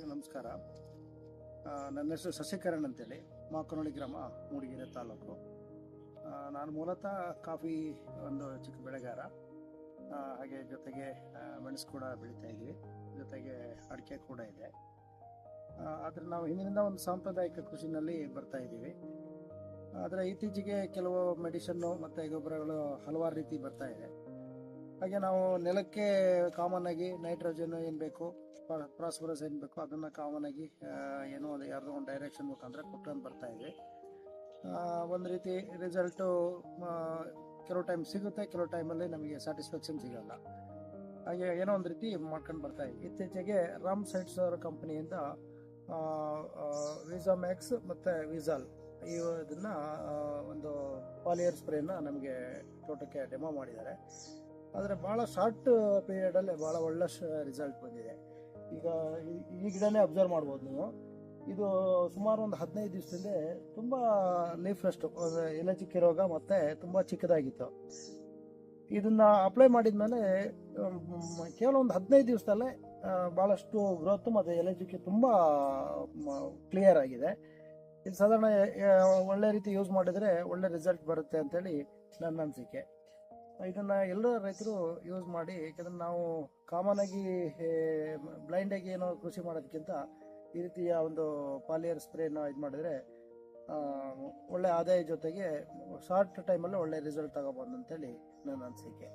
ನಮಸ್ಕಾರ. ನನ್ನ ಹೆಸರು ಶಶಿಕರಣ್ ಅಂತೇಳಿ. ಮಾಕನಹಳ್ಳಿ ಗ್ರಾಮ, ಮೂಡಿಗೆರೆ ತಾಲೂಕು. ನಾನು ಮೂಲತಃ ಕಾಫಿ ಒಂದು ಚಿಕ್ಕ ಬೆಳೆಗಾರ. ಹಾಗೆ ಜೊತೆಗೆ ಮೆಣಸು ಕೂಡ ಬೆಳೀತಾ ಇದ್ವಿ. ಜೊತೆಗೆ ಅಡಿಕೆ ಕೂಡ ಇದೆ. ಆದರೆ ನಾವು ಹಿಂದಿನಿಂದ ಒಂದು ಸಾಂಪ್ರದಾಯಿಕ ಕೃಷಿನಲ್ಲಿ ಬರ್ತಾ ಇದ್ದೀವಿ. ಆದರೆ ಇತ್ತೀಚೆಗೆ ಕೆಲವು ಮೆಡಿಸನ್ನು ಮತ್ತು ಗೊಬ್ಬರಗಳು ಹಲವಾರು ರೀತಿ ಬರ್ತಾ ಇದೆ. ಹಾಗೆ ನಾವು ನೆಲಕ್ಕೆ ಕಾಮನ್ ಆಗಿ ನೈಟ್ರೋಜನ್ ಏನು ಬೇಕು ಫಾಸ್ಫರಸ್ ಏನು ಬೇಕು, ಅದನ್ನು ಕಾಮನ್ ಆಗಿ ಏನೋ ಒಂದು ಯಾರ್ದೋ ಒಂದು ಡೈರೆಕ್ಷನ್ ಮುಖಾಂತರ ಕೊಟ್ಕೊಂಡು ಬರ್ತಾ ಇದ್ವಿ. ಒಂದು ರೀತಿ ರಿಸಲ್ಟು ಕೆಲವು ಟೈಮ್ ಸಿಗುತ್ತೆ, ಕೆಲವು ಟೈಮಲ್ಲಿ ನಮಗೆ ಸ್ಯಾಟಿಸ್ಫ್ಯಾಕ್ಷನ್ ಸಿಗಲ್ಲ. ಹಾಗೆ ಏನೋ ಒಂದು ರೀತಿ ಮಾಡ್ಕೊಂಡು ಬರ್ತಾ ಇದ್ವಿ. ಇತ್ತೀಚೆಗೆ ರಾಮ್ ಸೈಟ್ಸ್ ಅವರ ಕಂಪನಿಯಿಂದ ವಿಸಾ ಮ್ಯಾಕ್ಸ್ ಮತ್ತು ವಿಸಾಲ್ ಈ ಇದನ್ನ ಒಂದು ಪಾಲಿಯರ್ ಸ್ಪ್ರೇನ ನಮಗೆ ತೋಟಕ್ಕೆ ಡೆಮೋ ಮಾಡಿದ್ದಾರೆ. ಆದರೆ ಭಾಳ ಶಾರ್ಟ್ ಪೀರಿಯಡಲ್ಲೇ ಭಾಳ ಒಳ್ಳೆ ರಿಸಲ್ಟ್ ಬಂದಿದೆ. ಈಗ ಈ- ಗಿಡನೇ ಅಬ್ಸರ್ವ್ ಮಾಡ್ಬೋದು ನೀವು. ಇದು ಸುಮಾರು ಒಂದು ಹದಿನೈದು ದಿವಸದಿಂದ ತುಂಬ ಲೀಫ್ ರೆಸ್ಟ್ ಎಲೆ ರೋಗ ಮತ್ತೆ ತುಂಬ ಚಿಕ್ಕದಾಗಿತ್ತು. ಇದನ್ನ ಅಪ್ಲೈ ಮಾಡಿದ್ಮೇಲೆ ಮೇಲೆ ಕೇವಲ ಒಂದು ಹದಿನೈದು ದಿವಸದಲ್ಲೇ ಭಾಳಷ್ಟು ಗ್ರೋತ್ ಮತ್ತು ಎಲೆ ತುಂಬ ಕ್ಲಿಯರ್ ಆಗಿದೆ. ಇದು ಸಾಧಾರಣ ಒಳ್ಳೆ ರೀತಿ ಯೂಸ್ ಮಾಡಿದರೆ ಒಳ್ಳೆ ರಿಸಲ್ಟ್ ಬರುತ್ತೆ ಅಂತೇಳಿ ನನ್ನ ಅನಿಸಿಕೆ. ಇದನ್ನ ಎಲ್ಲ ರೈತರು ಯೂಸ್ ಮಾಡಿ, ಯಾಕಂದ್ರೆ ನಾವು ಕಾಮನ್ ಆಗಿ ಬ್ಲೈಂಡ್ ಆಗಿ ಏನೋ ಕೃಷಿ ಮಾಡೋದಕ್ಕಿಂತ ಈ ರೀತಿಯ ಒಂದು ಪಾಲಿಯರ್ ಸ್ಪ್ರೇನ ಇದು ಮಾಡಿದ್ರೆ ಒಳ್ಳೆ ಆದಾಯ ಜೊತೆಗೆ ಶಾರ್ಟ್ ಟೈಮಲ್ಲಿ ಒಳ್ಳೆ ರಿಸಲ್ಟ್ ತಗೋಬೋದು ಅಂತೇಳಿ ನನ್ನ ಅನಿಸಿಕೆ.